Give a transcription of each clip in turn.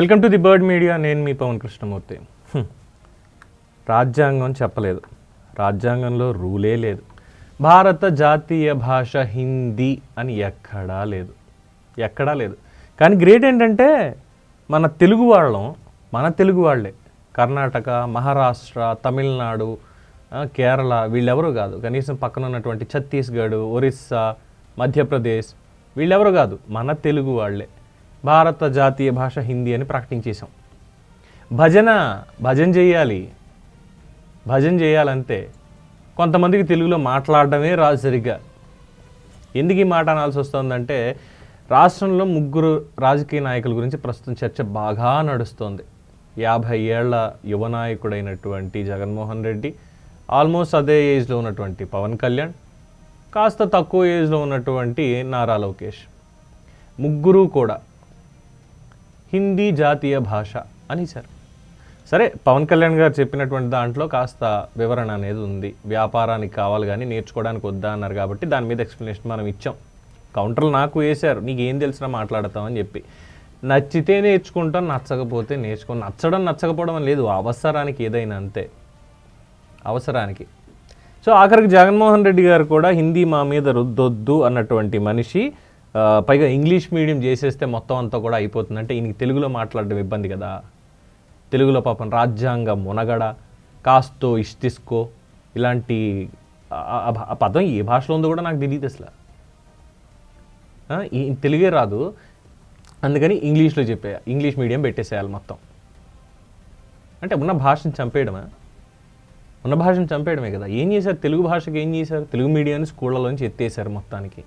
Welcome to the bird media. నేను మీ పవన్ కృష్ణమూర్తి. రాజ్యాంగం చెప్పలేదు. రాజ్యాంగంలో రూలే లేదు. భారత జాతీయ భాష హిందీ అని ఎక్కడా లేదు. ఎక్కడా లేదు. కానీ గ్రేట్ ఏంటంటే మన తెలుగు వాళ్ళం మన తెలుగు వాళ్ళే. కర్ణాటక మహారాష్ట్ర తమిళనాడు కేరళ వీళ్ళెవరూ కాదు. కనీసం పక్కన ఉన్నటువంటి ఛత్తీస్గఢ్ ఒరిస్సా మధ్యప్రదేశ్ వీళ్ళెవరు కాదు. మన తెలుగు వాళ్ళే. భారత జాతీయ భాష హిందీ అని ప్రకటించేశాం భజన భజన చేయాలి. భజన చేయాలంటే కొంతమందికి తెలుగులో మాట్లాడడమే రాదు సరిగ్గా. ఎందుకు ఈ మాట అనాల్సి వస్తుందంటే రాష్ట్రంలో ముగ్గురు రాజకీయ నాయకుల గురించి ప్రస్తుతం చర్చ బాగా నడుస్తోంది. యాభై ఏళ్ళ యువ నాయకుడైనటువంటి జగన్మోహన్ రెడ్డి ఆల్మోస్ట్ అదే ఏజ్లో ఉన్నటువంటి పవన్ కళ్యాణ్ కాస్త తక్కువ ఏజ్లో ఉన్నటువంటి నారా లోకేష్. ముగ్గురు కూడా హిందీ జాతీయ భాష అనేశారు సరే. పవన్ కళ్యాణ్ గారు చెప్పినటువంటి దాంట్లో కాస్త వివరణ అనేది ఉంది. వ్యాపారానికి కావాలి కానీ నేర్చుకోవడానికి వద్దా అన్నారు కాబట్టి దాని మీద ఎక్స్ప్లెనేషన్ మనం ఇచ్చాం. కౌంటర్లు నాకు వేశారు. నీకు ఏం తెలిసినా మాట్లాడతామని చెప్పి. నచ్చితే నేర్చుకుంటాం నచ్చకపోతే నేర్చుకో నచ్చడం నచ్చకపోవడం లేదు. అవసరానికి ఏదైనా అంతే. అవసరానికి. సో ఆఖరికి జగన్మోహన్ రెడ్డి గారు కూడా హిందీ మా మీద రుద్దొద్దు అన్నటువంటి మనిషి పైగా ఇంగ్లీష్ మీడియం చేసేస్తే మొత్తం అంతా కూడా అయిపోతుంది. అంటే ఈయనకి తెలుగులో మాట్లాడడం ఇబ్బంది కదా. తెలుగులో పాపం రాజ్యాంగం మునగడ కాస్తో ఇష్టిస్కో ఇలాంటి ఆ- పదం ఏ భాషలో ఉందో కూడా నాకు తెలియదు అసలు. తెలుగే రాదు. అందుకని ఇంగ్లీష్లో చెప్పే ఇంగ్లీష్ మీడియం పెట్టేసేయాలి మొత్తం. అంటే ఉన్న భాషను చంపేయడమా? ఉన్న భాషను చంపేయడమే కదా. ఏం చేశారు? తెలుగు భాషకి ఏం చేశారు? తెలుగు మీడియాన్ని స్కూళ్ళలోంచి ఎత్తేసారు మొత్తానికి.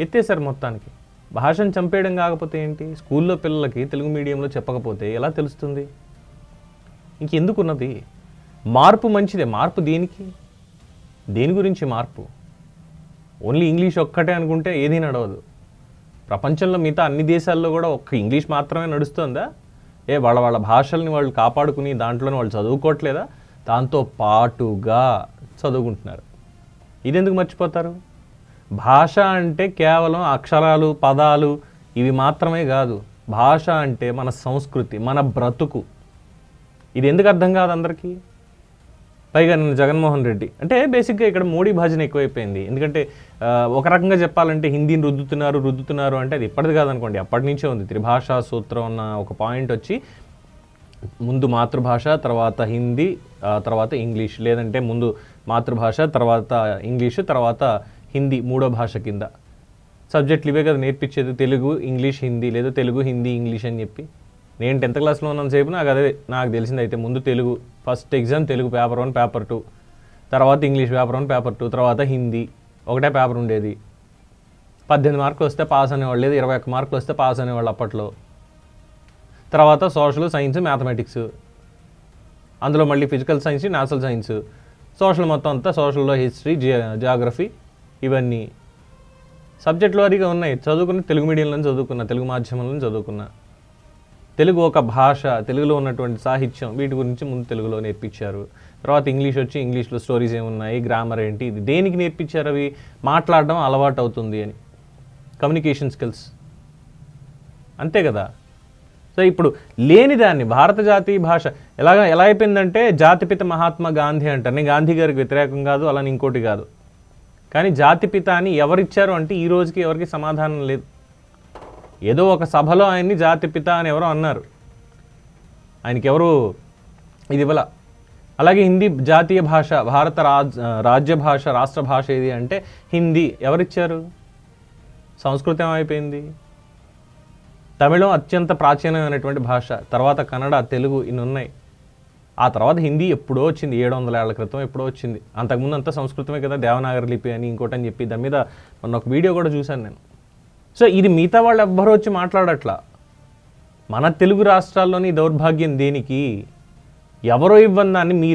ఎత్తేసారు మొత్తానికి. భాషను చంపేయడం కాకపోతే ఏంటి? స్కూల్లో పిల్లలకి తెలుగు మీడియంలో చెప్పకపోతే ఎలా తెలుస్తుంది? ఇంకెందుకున్నది? మార్పు మంచిదే. మార్పు దేనికి? దేని గురించి మార్పు? ఓన్లీ ఇంగ్లీష్ ఒక్కటే అనుకుంటే ఏదీ నడవదు. ప్రపంచంలో మిగతా అన్ని దేశాల్లో కూడా ఒక్క ఇంగ్లీష్ మాత్రమే నడుస్తుందా? ఏ వాళ్ళ వాళ్ళ భాషల్ని వాళ్ళు కాపాడుకుని దాంట్లోనే వాళ్ళు చదువుకోవట్లేదా? దాంతో పాటుగా చదువుకుంటున్నారు. ఇదెందుకు మర్చిపోతారు? భాష అంటే కేవలం అక్షరాలు పదాలు ఇవి మాత్రమే కాదు. భాష అంటే మన సంస్కృతి మన బ్రతుకు. ఇది ఎందుకు అర్థం కాదు అందరికీ? పైగా నేను జగన్మోహన్ రెడ్డి అంటే బేసిక్గా ఇక్కడ మోడీ భజన ఎక్కువైపోయింది. ఎందుకంటే ఒక రకంగా చెప్పాలంటే హిందీని రుద్దుతున్నారు రుద్దుతున్నారు అంటే అది ఇప్పటిది కాదనుకోండి అప్పటి నుంచే ఉంది. త్రిభాషా సూత్రం అన్న ఒక పాయింట్ వచ్చి ముందు మాతృభాష తర్వాత హిందీ తర్వాత ఇంగ్లీష్ లేదంటే ముందు మాతృభాష తర్వాత ఇంగ్లీషు తర్వాత హిందీ మూడో భాష కింద. సబ్జెక్టులు ఇవే కదా నేర్పించేది. తెలుగు ఇంగ్లీష్ హిందీ లేదా తెలుగు హిందీ ఇంగ్లీష్ అని చెప్పి. నేను టెన్త్ క్లాస్లో ఉన్నంతసేపు నాకు అదే నాకు తెలిసింది అయితే ముందు Telugu first exam Telugu paper one paper two. తర్వాత English paper one paper two తర్వాత హిందీ ఒకటే పేపర్ ఉండేది. పద్దెనిమిది మార్కులు వస్తే పాస్ అనేవాళ్ళు లేదు ఇరవై ఒక్క మార్కులు వస్తే పాస్ అనేవాళ్ళు అప్పట్లో. తర్వాత సోషల్ సైన్స్ మ్యాథమెటిక్స్. అందులో మళ్ళీ physical science natural science. Social మొత్తం అంతా సోషల్లో హిస్టరీ జియోగ్రఫీ ఇవన్నీ. సబ్జెక్టులు వారీగా ఉన్నాయి. చదువుకున్న తెలుగు మీడియంలో చదువుకున్నా తెలుగు మాధ్యమంలో చదువుకున్నా. తెలుగు ఒక భాష తెలుగులో ఉన్నటువంటి సాహిత్యం వీటి గురించి ముందు తెలుగులో నేర్పించారు. తర్వాత ఇంగ్లీష్ వచ్చి ఇంగ్లీష్లో స్టోరీస్ ఏమున్నాయి గ్రామర్ ఏంటి ఇది దేనికి నేర్పించారు అవి? మాట్లాడడం అలవాటు అవుతుంది అని. కమ్యూనికేషన్ స్కిల్స్ అంతే కదా? సో ఇప్పుడు లేని దాన్ని భారత జాతీయ భాష ఎలాగ ఎలా అయిపోయిందంటే జాతిపిత మహాత్మా గాంధీ అంటారు. నేను గాంధీ గారికి వ్యతిరేకం కాదు అలా ఇంకోటి కాదు. కానీ జాతిపిత అని ఎవరిచ్చారు అంటే ఈ రోజుకి ఎవరికి సమాధానం లేదు. ఏదో ఒక సభలో ఆయన్ని జాతిపిత అని ఎవరో అన్నారు. ఆయనకి ఎవరు ఇది ఇవ్వాల. అలాగే హిందీ జాతీయ భాష భారత రాజ్ రాజ్య భాష రాష్ట్ర భాష ఏది అంటే హిందీ. ఎవరిచ్చారు? సంస్కృతం అయిపోయింది. తమిళం అత్యంత ప్రాచీనమైనటువంటి భాష. తర్వాత కన్నడ తెలుగు ఇన్ని ఉన్నాయి ఆ తర్వాత హిందీ ఎప్పుడో వచ్చింది ఏడు వందల ఏళ్ళ క్రితం ఎప్పుడో వచ్చింది. అంతకుముందు అంతా సంస్కృతమే కదా దేవనాగరి లిపి అని ఇంకోటి అని చెప్పి దాని మీద మొన్న ఒక వీడియో కూడా చూశాను నేను. సో ఇది మిగతా వాళ్ళు ఎవ్వరూ వచ్చి మాట్లాడట్లా. మన తెలుగు రాష్ట్రాల్లోని దౌర్భాగ్యం దేనికి? ఎవరో ఇవ్వని దాన్ని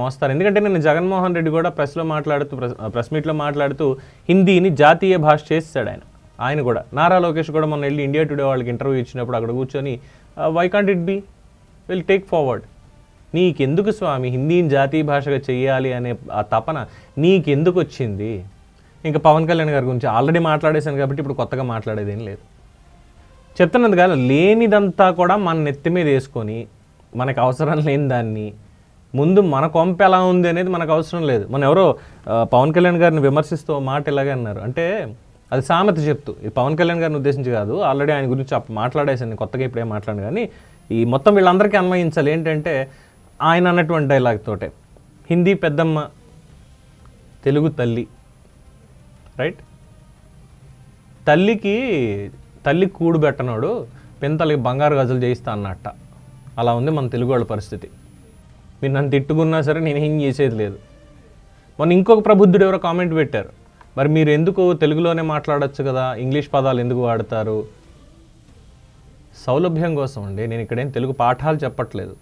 మోస్తారు? ఎందుకంటే నేను జగన్మోహన్ రెడ్డి కూడా ప్రెస్లో మాట్లాడుతూ ప్రెస్ ప్రెస్ మీట్లో మాట్లాడుతూ హిందీని జాతీయ భాష చేస్తాడు ఆయన. ఆయన కూడా. నారా లోకేష్ కూడా మొన్న వెళ్ళి ఇండియా టుడే వాళ్ళకి ఇంటర్వ్యూ ఇచ్చినప్పుడు అక్కడ కూర్చొని why can't it be will take forward నీకెందుకు స్వామి హిందీని జాతీయ భాషగా చెయ్యాలి అనే ఆ తపన నీకెందుకు వచ్చింది? ఇంకా పవన్ కళ్యాణ్ గారి గురించి ఆల్రెడీ మాట్లాడేశాను కాబట్టి ఇప్పుడు కొత్తగా మాట్లాడేది ఏం లేదు. చెప్తున్నది కాదు లేనిదంతా కూడా మన నెత్తి మీద వేసుకొని మనకు అవసరం లేని దాన్ని ముందు మన కొంప ఎలా ఉంది అనేది మనకు అవసరం లేదు. మన ఎవరో పవన్ కళ్యాణ్ గారిని విమర్శిస్తూ మాట ఇలాగే అన్నారు. అంటే అది సామెత చెప్తూ ఇది పవన్ కళ్యాణ్ గారిని ఉద్దేశించి కాదు ఆల్రెడీ ఆయన గురించి మాట్లాడేశాను మాట్లాడేసాను కొత్తగా ఇప్పుడే మాట్లాడాను కానీ ఈ మొత్తం వీళ్ళందరికీ అన్వయించాలి ఏంటంటే ఆయన అన్నటువంటి డైలాగ్ తోటే. హిందీ పెద్దమ్మ తెలుగు తల్లి. రైట్ తల్లికి తల్లి కూడు పెట్టనోడు పెంతలకి బంగారు గజలు చేయిస్తా అన్నట్ట. అలా ఉంది మన తెలుగు వాళ్ళ పరిస్థితి. మీరు నన్ను తిట్టుకున్నా సరే నేను ఏం చేసేది లేదు. మొన్న ఇంకొక ప్రబుద్ధుడు ఎవరో కామెంట్ పెట్టారు. మరి మీరు ఎందుకు తెలుగులోనే మాట్లాడొచ్చు కదా? ఇంగ్లీష్ పదాలు ఎందుకు వాడతారు? సౌలభ్యం కోసం అండి. నేను ఇక్కడేం తెలుగు పాఠాలు చెప్పట్లేదు.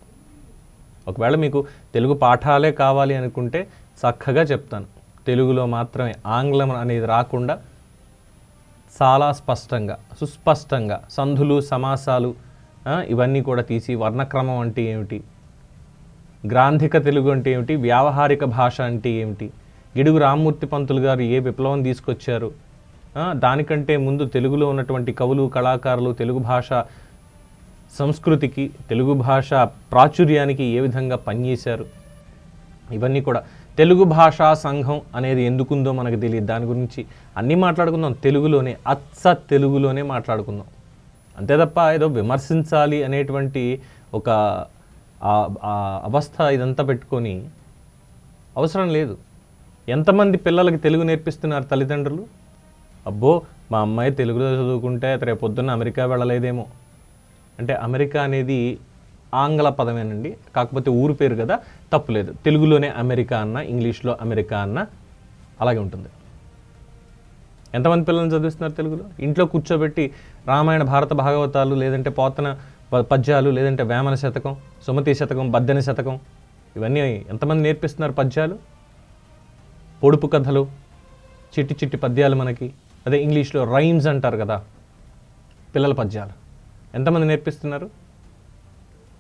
ఒకవేళ మీకు తెలుగు పాఠాలే కావాలి అనుకుంటే చక్కగా చెప్తాను. తెలుగులో మాత్రమే ఆంగ్లం అనేది రాకుండా చాలా స్పష్టంగా సుస్పష్టంగా సంధులు సమాసాలు ఇవన్నీ కూడా తీసి వర్ణక్రమం అంటే ఏమిటి? గ్రాంధిక తెలుగు అంటే ఏమిటి? వ్యావహారిక భాష అంటే ఏమిటి? గిడుగు రామ్మూర్తి పంతులు గారు ఏ విప్లవం తీసుకొచ్చారు? దానికంటే ముందు తెలుగులో ఉన్నటువంటి కవులు కళాకారులు తెలుగు భాష సంస్కృతికి తెలుగు భాష ప్రాచుర్యానికి ఏ విధంగా పనిచేశారు? ఇవన్నీ కూడా. తెలుగు భాషా సంఘం అనేది ఎందుకుందో మనకు తెలియదు. దాని గురించి అన్నీ మాట్లాడుకుందాం. తెలుగులోనే అచ్చ తెలుగులోనే మాట్లాడుకుందాం. అంతే తప్ప ఏదో విమర్శించాలి అనేటువంటి ఒక ఆ- అవస్థ ఇదంతా పెట్టుకొని అవసరం లేదు. ఎంతమంది పిల్లలకి తెలుగు నేర్పిస్తున్నారు తల్లిదండ్రులు? అబ్బో మా అమ్మాయి తెలుగులో చదువుకుంటే రేపు పొద్దున్న అమెరికా వెళ్ళలేదేమో. అంటే అమెరికా అనేది ఆంగ్ల పదమేనండి. కాకపోతే ఊరు పేరు కదా తప్పులేదు తెలుగులోనే అమెరికా అన్న ఇంగ్లీష్లో అమెరికా అన్న అలాగే ఉంటుంది. ఎంతమంది పిల్లల్ని చదివిస్తున్నారు తెలుగులో? ఇంట్లో కూర్చోబెట్టి రామాయణ భారత భాగవతాలు లేదంటే పోతన పద్యాలు లేదంటే వేమన శతకం సుమతి శతకం బద్దెన శతకం ఇవన్నీ ఎంతమంది నేర్పిస్తున్నారు పద్యాలు? పొడుపు కథలు చిట్టి చిట్టి పద్యాలు మనకి. అదే ఇంగ్లీష్లో రైమ్స్ అంటారు కదా పిల్లల పద్యాలు. ఎంతమంది నేర్పిస్తున్నారు?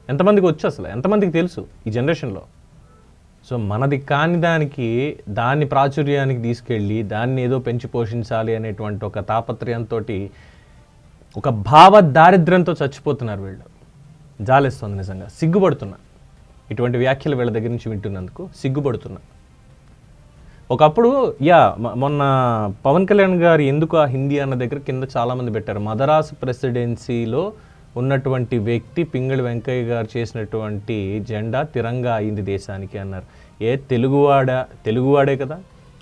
ఎంతమందికి వచ్చు అసలు? ఎంతమందికి తెలుసు ఈ జనరేషన్లో? సో మనది కాని దానికి దాన్ని ప్రాచుర్యానికి తీసుకెళ్ళి దాన్ని ఏదో పెంచి పోషించాలి అనేటువంటి ఒక తాపత్రయంతో ఒక భావ దారిద్ర్యంతో చచ్చిపోతున్నారు వీళ్ళు. జాలేస్తుంది నిజంగా. సిగ్గుపడుతున్నా. ఇటువంటి వ్యాఖ్యలు వీళ్ళ దగ్గర నుంచి వింటున్నందుకు సిగ్గుపడుతున్నా. ఒకప్పుడు యా మొన్న పవన్ కళ్యాణ్ గారు ఎందుకు ఆ హిందీ అన్న దగ్గర కింద చాలామంది పెట్టారు. మదరాసు ప్రెసిడెన్సీలో ఉన్నటువంటి వ్యక్తి పింగళి వెంకయ్య గారు చేసినటువంటి జెండా తిరంగా అయింది దేశానికి అన్నారు. ఏ తెలుగువాడ తెలుగువాడే కదా.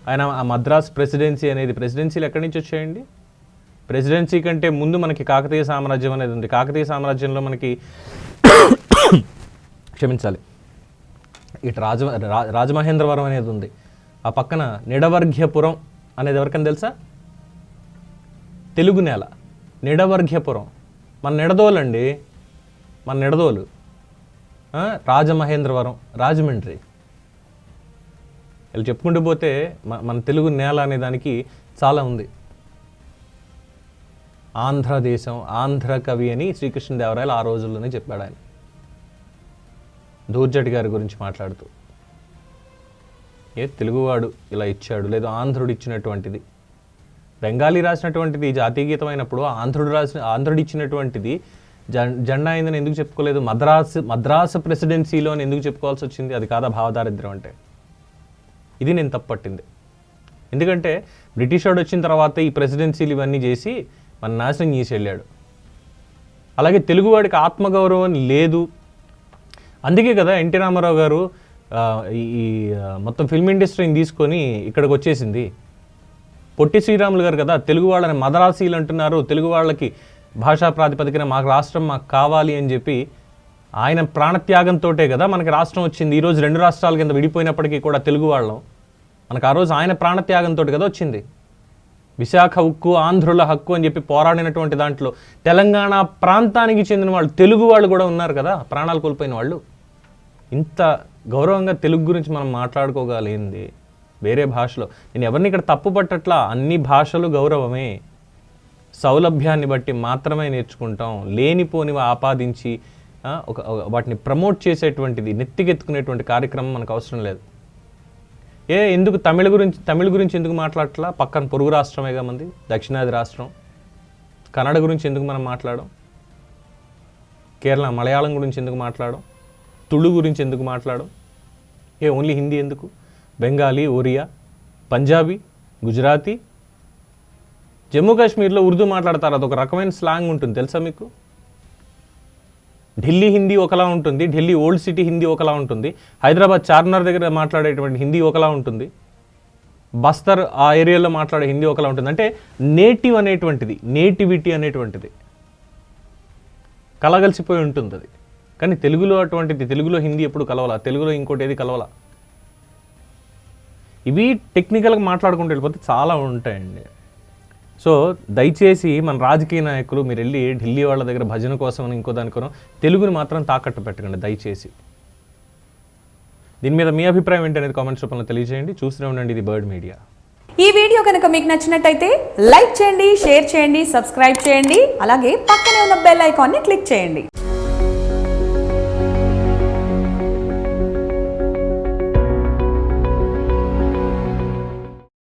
ఆయన ఆ మద్రాస్ ప్రెసిడెన్సీ అనేది ప్రెసిడెన్సీలు ఎక్కడి నుంచి వచ్చాయండి? ప్రెసిడెన్సీ కంటే ముందు మనకి కాకతీయ సామ్రాజ్యం అనేది ఉంది. కాకతీయ సామ్రాజ్యంలో మనకి క్షమించాలి. ఇటు రాజ రా- రాజమహేంద్రవరం అనేది ఉంది. ఆ పక్కన నిడవర్ఘ్యపురం అనేది ఎవరికైనా తెలుసా? తెలుగు నేల. నిడవర్ఘ్యపురం. మన నిడదోలండి. మన నిడదోలు. రాజమహేంద్రవరం రాజమండ్రి. వీళ్ళు చెప్పుకుంటూ పోతే మన తెలుగు నేల అనే దానికి చాలా ఉంది. ఆంధ్రదేశం ఆంధ్ర కవి అని శ్రీకృష్ణదేవరాయలు ఆ రోజుల్లోనే చెప్పాడు ఆయన. దూర్జటి గారి గురించి మాట్లాడుతూ. ఏ తెలుగువాడు ఇలా ఇచ్చాడు? లేదా ఆంధ్రుడు ఇచ్చినటువంటిది? బెంగాలీ రాసినటువంటిది జాతీయ గీతం అయినప్పుడు ఆంధ్రుడు రాసిన ఆంధ్రుడు ఇచ్చినటువంటిది జెం- జెండా అయిందని ఎందుకు చెప్పుకోలేదు? మద్రాసు మద్రాసు ప్రెసిడెన్సీలో అని ఎందుకు చెప్పుకోవాల్సి వచ్చింది? అది కాదా భావదారిద్ర్యం అంటే. ఇది నేను తప్పట్టింది. ఎందుకంటే బ్రిటిష్ వాడు వచ్చిన తర్వాత ఈ ప్రెసిడెన్సీలు ఇవన్నీ చేసి మన నాశనం చేసి వెళ్ళాడు. అలాగే తెలుగువాడికి ఆత్మగౌరవం లేదు. అందుకే కదా ఎన్టీ రామారావు గారు ఈ మొత్తం ఫిల్మ్ ఇండస్ట్రీని తీసుకొని ఇక్కడికి వచ్చేసింది. పొట్టి శ్రీరాములు గారు కదా తెలుగు వాళ్ళని మదరాసీలు అంటున్నారు. తెలుగు వాళ్ళకి భాషా ప్రాతిపదికన మాకు రాష్ట్రం మాకు కావాలి అని చెప్పి ఆయన ప్రాణత్యాగంతోటే కదా మనకి రాష్ట్రం వచ్చింది. ఈరోజు రెండు రాష్ట్రాల కింద విడిపోయినప్పటికీ కూడా తెలుగు వాళ్ళం. మనకు ఆ రోజు ఆయన ప్రాణత్యాగంతో కదా వచ్చింది. విశాఖ ఉక్కు ఆంధ్రుల హక్కు అని చెప్పి పోరాడినటువంటి దాంట్లో తెలంగాణ ప్రాంతానికి చెందిన వాళ్ళు తెలుగు వాళ్ళు కూడా ఉన్నారు కదా ప్రాణాలు కోల్పోయిన వాళ్ళు. ఇంత గౌరవంగా తెలుగు గురించి మనం మాట్లాడుకోగలిగింది వేరే భాషలో. నేను ఎవరిని ఇక్కడ తప్పు పట్టట్లా? అన్ని భాషలు గౌరవమే. సౌలభ్యాన్ని బట్టి మాత్రమే నేర్చుకుంటాం. లేనిపోనివి ఆపాదించి ఒక ఒక- వాటిని ప్రమోట్ చేసేటువంటిది నెత్తికెత్తుకునేటువంటి కార్యక్రమం మనకు అవసరం లేదు. ఏ ఎందుకు తమిళ గురించి తమిళ గురించి ఎందుకు మాట్లాడట్లా? పక్కన పొరుగు రాష్ట్రమేగా మంది దక్షిణాది రాష్ట్రం. కన్నడ గురించి ఎందుకు మనం మాట్లాడడం? కేరళ మలయాళం గురించి ఎందుకు మాట్లాడడం? తుళు గురించి ఎందుకు మాట్లాడడం? ఏ ఓన్లీ హిందీ ఎందుకు? బెంగాలీ ఒరియా పంజాబీ గుజరాతీ? జమ్మూ కాశ్మీర్లో ఉర్దూ మాట్లాడతారు అదొక రకమైన స్లాంగ్ ఉంటుంది తెలుసా మీకు? ఢిల్లీ హిందీ ఒకలా ఉంటుంది ఢిల్లీ ఓల్డ్ సిటీ హిందీ ఒకలా ఉంటుంది హైదరాబాద్ చార్మినార్ దగ్గర మాట్లాడేటువంటి హిందీ ఒకలా ఉంటుంది బస్తర్ ఆ ఏరియాలో మాట్లాడే హిందీ ఒకలా ఉంటుంది. అంటే నేటివ్ అనేటువంటిది నేటివిటీ అనేటువంటిది కలగలిసిపోయి ఉంటుంది అది కానీ తెలుగులో అటువంటిది తెలుగులో హిందీ ఎప్పుడు కలవాలా? తెలుగులో ఇంకోటి ఏది కలవాలా? ఇవి టెక్నికల్గా మాట్లాడుకుంటూ వెళ్ళిపోతే చాలా ఉంటాయండి. సో దయచేసి మన రాజకీయ నాయకులు మీరు వెళ్ళి ఢిల్లీ వాళ్ళ దగ్గర భజన కోసం ఇంకో దానికోసం తెలుగుని మాత్రం తాకట్టు పెట్టకండి దయచేసి. దీని మీద మీ అభిప్రాయం ఏంటనేది కామెంట్స్ రూపంలో తెలియజేయండి. చూస్తూనే ఉండండి ఇది బర్డ్ మీడియా ఈ వీడియో కనుక మీకు నచ్చినట్టయితే లైక్ చేయండి షేర్ చేయండి సబ్స్క్రైబ్ చేయండి అలాగే పక్కనే ఉన్న బెల్ ఐకాన్ని క్లిక్ చేయండి.